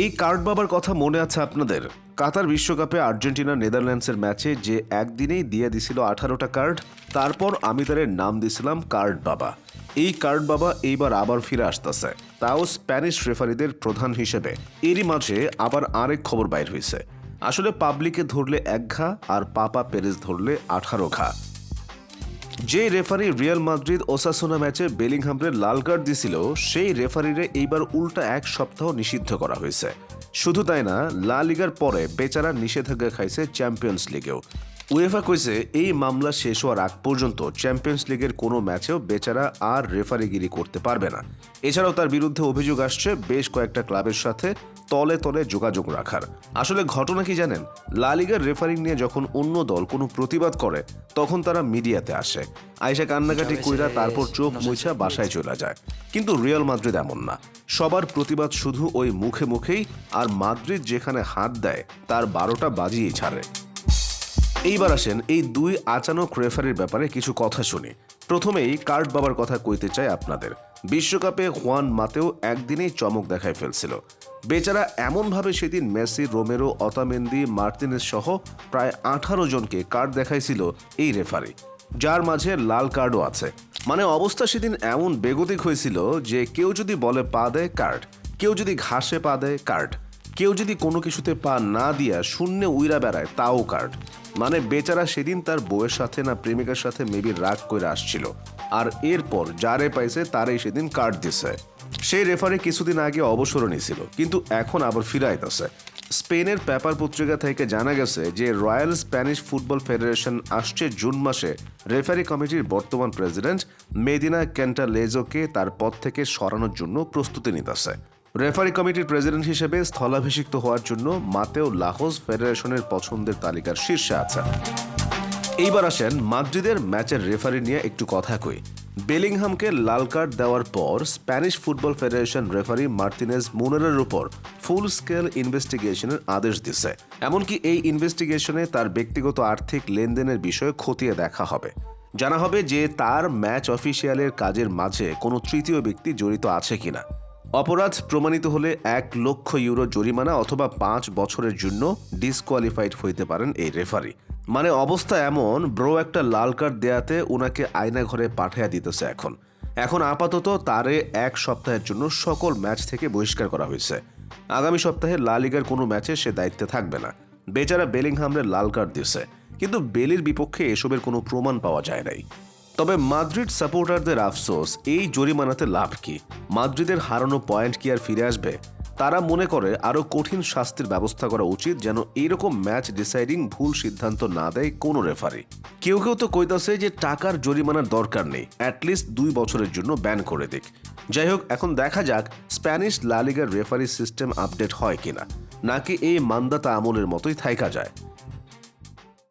এই কার্ড বাবার কথা মনে আছে আপনাদের? কাতার বিশ্বকাপে আর্জেন্টিনা নেদারল্যান্ডসের ম্যাচে যে একদিনেই দিয়ে দিছিল আঠারোটা কার্ড, তারপর আমি তাদের নাম দিছিলাম কার্ড বাবা। এই কার্ড বাবা এইবার আবার ফিরে আসতেছে। তাও স্প্যানিশ রেফারিদের প্রধান হিসেবে। এরই মাঝে আবার আরেক খবর বাইর হয়েছে। আসলে পাবলিকে ধরলে এক ঘা আর পাপা পেরেজ ধরলে আঠারো ঘা। যে রেফারি রিয়াল মাদ্রিদ ওসাসোনা ম্যাচে বেলিংহামরে লাল কার্ড দিছিল, সেই রেফারিরে এইবার উল্টা এক সপ্তাহ নিষিদ্ধ করা হয়েছে। শুধু তাই না, লা লিগার পরে বেচারা নিষেধাজ্ঞা খাইছে চ্যাম্পিয়ন্স লিগেও। উয়েফা কইছে এই মামলা শেষ হওয়ার আগ পর্যন্ত চ্যাম্পিয়ন্স লিগের কোনো ম্যাচেও বেচারা আর রেফারিগিরি করতে পারবে না। এছাড়াও তার বিরুদ্ধে অভিযোগ আসছে বেশ কয়েকটা ক্লাবের সাথে তলে তলে যোগাযোগ রাখার। আসলে ঘটনা কি জানেন? লালিগার রেফারিং নিয়ে যখন অন্য দল কোনো প্রতিবাদ করে, তখন তারা মিডিয়াতে আসে। আয়সা কান্নাকাটি কইরা তারপর চোখ মুছা বাসায় চলে যায়। কিন্তু রিয়াল মাদ্রিদ এমন না। সবার প্রতিবাদ শুধু ওই মুখে মুখেই, আর মাদ্রিদ যেখানে হাত দেয়, তার বারোটা বাজিয়ে ছাড়ে। এইবার আসেন এই দুই আচানক রেফারির ব্যাপারে কিছু কথা শুনি। প্রথমেই কার্ড বাবার কথা কইতে চাই আপনাদের। বিশ্বকাপে হোয়ান মাতেও একদিনেই চমক দেখায় ফেলছিল। বেচারা এমনভাবে সেদিন মেসি, রোমেরো, অতামেন্দি মার্টিনেস সহ প্রায় আঠারো জনকে কার্ড দেখাইছিল এই রেফারি। যার মাঝে লাল কার্ডও আছে। মানে অবস্থা সেদিন এমন বেগতিক হয়েছিল যে কেউ যদি বলে পা দেয় কার্ড, কেউ যদি ঘাসে পা দেয় কার্ড। কেউ যদি কোনো কিছুতে পা না দিয়া শূন্যে উইরা বেড়ায়, তাও কার্ড। মানে বেচারা সেদিন তার বউয়ের সাথে না প্রেমিকার সাথে মেবি রাগ করে আসছিল। আর এরপর যারে পাইছে, তারাই সেদিন কার্ড দিছে। সেই রেফারি কিছুদিন আগে অবসর নিছিল, কিন্তু এখন আবার ফিরে আইতাছে স্পেনের পেপার পত্রিকা থেকে জানা গেছে যে রয়্যাল স্প্যানিশ ফুটবল ফেডারেশন আসছে জুন মাসে। রেফারি কমিটির বর্তমান প্রেসিডেন্ট মেদিনা ক্যান্টালেজোকে তার পদ থেকে সরানোর জন্য প্রস্তুতি নিতেছে। রেফারি কমিটির প্রেসিডেন্ট হিসেবে স্থলাভিষিক্ত হওয়ার জন্য মাতেও লাহোস ফেডারেশনের পছন্দের তালিকার শীর্ষে আছেন এইবার আসেন মাদ্রিদের ম্যাচের রেফারি নিয়ে একটু কথা কই। বেলিংহামকে লাল কার্ড দেওয়ার পর Spanish football federation referee Martinez মুনারের উপর ফুল স্কেল ইনভেস্টিগেশনের আদেশ দিছে। এমনকি এই ইনভেস্টিগেশনে তার ব্যক্তিগত আর্থিক লেনদেনের বিষয়ে খতিয়ে দেখা হবে। জানা হবে যে তার ম্যাচ অফিসিয়ালের কাজের মাঝে কোনো তৃতীয় ব্যক্তি জড়িত আছে কিনা। অপরাধ প্রমাণিত হলে এক লক্ষ ইউরো জরিমানা অথবা পাঁচ বছরের জন্য ডিসকোয়ালিফাইড হইতে পারেন এই রেফারি মানে অবস্থা এমন, ব্রো একটা লাল কার্ড দেয়াতে ওনাকে আয়না ঘরে পাঠাইয়া দিতেছে এখন। এখন আপাতত তারে এক সপ্তাহের জন্য সকল ম্যাচ থেকে বহিষ্কার করা হয়েছে। আগামী সপ্তাহে লা লিগার কোনো ম্যাচে সে দায়িত্বে থাকবে না। বেচারা বেলিংহামরে লাল কার্ড দিছে কিন্তু বেলির বিপক্ষে এসবের কোনো প্রমাণ পাওয়া যায় নাই। তবে মাদ্রিদ সাপোর্টারদের আফসোস, এই জরিমানাতে লাভ কি? মাদ্রিদের হারানো পয়েন্ট কি আর ফিরে আসবে? তারা মনে করে আরও কঠিন শাস্তির ব্যবস্থা করা উচিত যেন এইরকম ম্যাচ ডিসাইডিং ভুল সিদ্ধান্ত না দেয় কোনো রেফারি। কেউ কেউ তো কইতাছে যে টাকার জরিমানার দরকার নেই অ্যাটলিস্ট দুই বছরের জন্য ব্যান করে দিক। যাই হোক, এখন দেখা যাক স্প্যানিশ লালিগার রেফারি সিস্টেম আপডেট হয় কিনা, নাকি এই মান্দাতা আমলের মতোই থাইকা যায়।